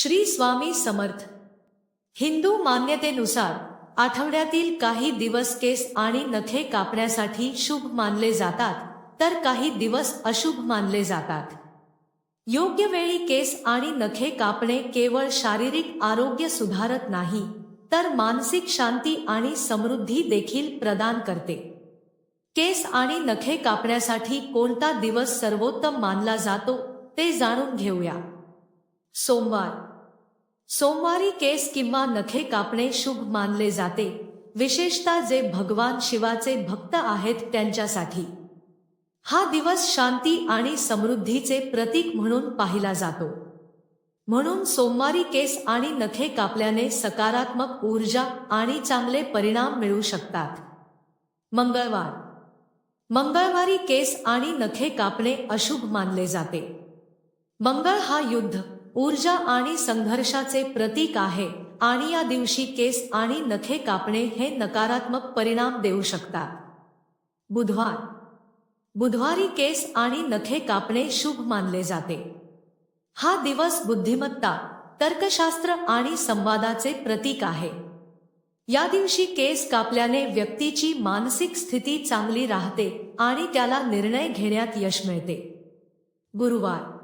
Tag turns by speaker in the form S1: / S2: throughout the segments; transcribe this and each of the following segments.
S1: श्री स्वामी समर्थ. हिंदू मान्यतेनुसार आठवड्यातील काही दिवस केस आणि नखे कापण्यासाठी शुभ मानले जातात तर काही दिवस अशुभ मानले जातात. योग्य वेळी केस आणि नखे कापणे केवळ शारीरिक आरोग्य सुधारत नाही तर मानसिक शांती आणि समृद्धी देखील प्रदान करते. केस आणि नखे कापण्यासाठी कोणता दिवस सर्वोत्तम मानला जातो ते जाणून घेऊया. सोमवार सोमवारी केस किंवा नखे कापणे शुभ मानले जाते विशेषतः जे भगवान शिवाचे भक्त आहेत त्यांच्यासाठी. हा दिवस शांती आणि समृद्धीचे प्रतीक म्हणून पाहिला जातो. म्हणून सोमवारी केस आणि नखे कापल्याने सकारात्मक ऊर्जा आणि चांगले परिणाम मिळू शकतात. मंगळवार. मंगळवारी केस आणि नखे कापणे अशुभ मानले जाते. मंगळ हा युद्ध ऊर्जा आणि संघर्षाचे प्रतीक आहे आणि या दिवशी केस आणि नखे कापणे हे नकारात्मक परिणाम देऊ शकतात. बुधवार. बुधवारी केस आणि नखे कापणे शुभ मानले जाते. हा दिवस बुद्धिमत्ता तर्कशास्त्र आणि संवादाचे प्रतीक आहे. या दिवशी केस कापल्याने व्यक्तीची मानसिक स्थिती चांगली राहते आणि त्याला निर्णय घेण्यात यश मिळते. गुरुवार.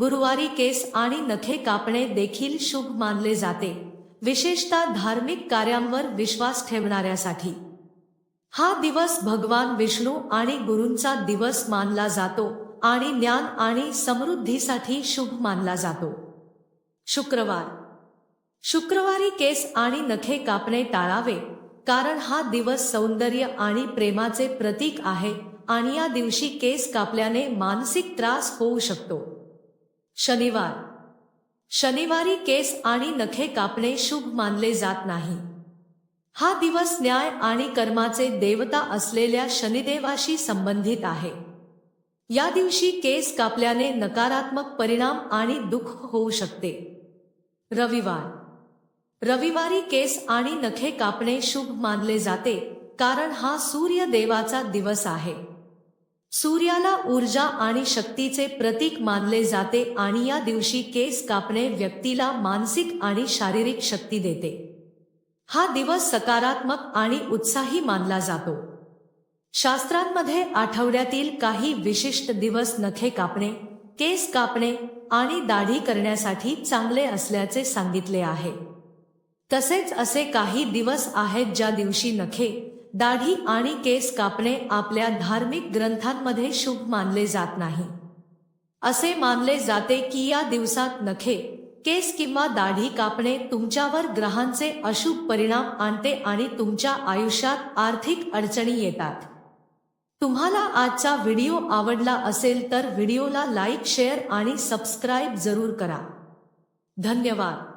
S1: गुरुवारी केस आणि नखे कापणे देखील शुभ मानले जाते. विशेषतः धार्मिक कार्यांवर विश्वास ठेवणाऱ्यासाठी. हा दिवस भगवान विष्णू आणि गुरूंचा दिवस मानला जातो आणि ज्ञान आणि समृद्धीसाठी शुभ मानला जातो. शुक्रवार. शुक्रवारी केस आणि नखे कापणे टाळावे कारण हा दिवस सौंदर्य आणि प्रेमाचे प्रतीक आहे आणि या दिवशी केस कापल्याने मानसिक त्रास होऊ शकतो. शनिवार. शनिवारी केस आणि नखे कापणे शुभ मानले जात नाही. हा दिवस न्याय आणि कर्माचे देवता असलेल्या शनिदेवाशी संबंधित आहे. या दिवशी केस कापल्याने नकारात्मक परिणाम आणि दुःख होऊ शकते. रविवार. रविवारी केस आणि नखे कापणे शुभ मानले जाते कारण हा सूर्य देवाचा दिवस आहे. सूर्याला ऊर्जा आणि शक्तीचे प्रतीक मानले जाते आणि या दिवशी केस कापणे व्यक्तीला मानसिक आणि शारीरिक शक्ती देते. हा दिवस सकारात्मक आणि उत्साही मानला जातो. शास्त्रांमध्ये आठवड्यातील काही विशिष्ट दिवस नखे कापणे केस कापणे आणि दाढी करण्यासाठी चांगले असल्याचे सांगितले आहे. तसेच असे काही दिवस आहेत ज्या दिवशी नखे दाढी आणि केस कापणे आपल्या धार्मिक ग्रंथांमध्ये शुभ मानले जात नाही. असे मानले जाते की या दिवसात नखे केस किंवा दाढी कापणे तुमच्यावर ग्रहांचे अशुभ परिणाम आणते आणि तुमच्या आयुष्यात आर्थिक अडचणी येतात. तुम्हाला आजचा व्हिडिओ आवडला असेल तर व्हिडिओला लाईक शेअर आणि सबस्क्राईब जरूर करा. धन्यवाद.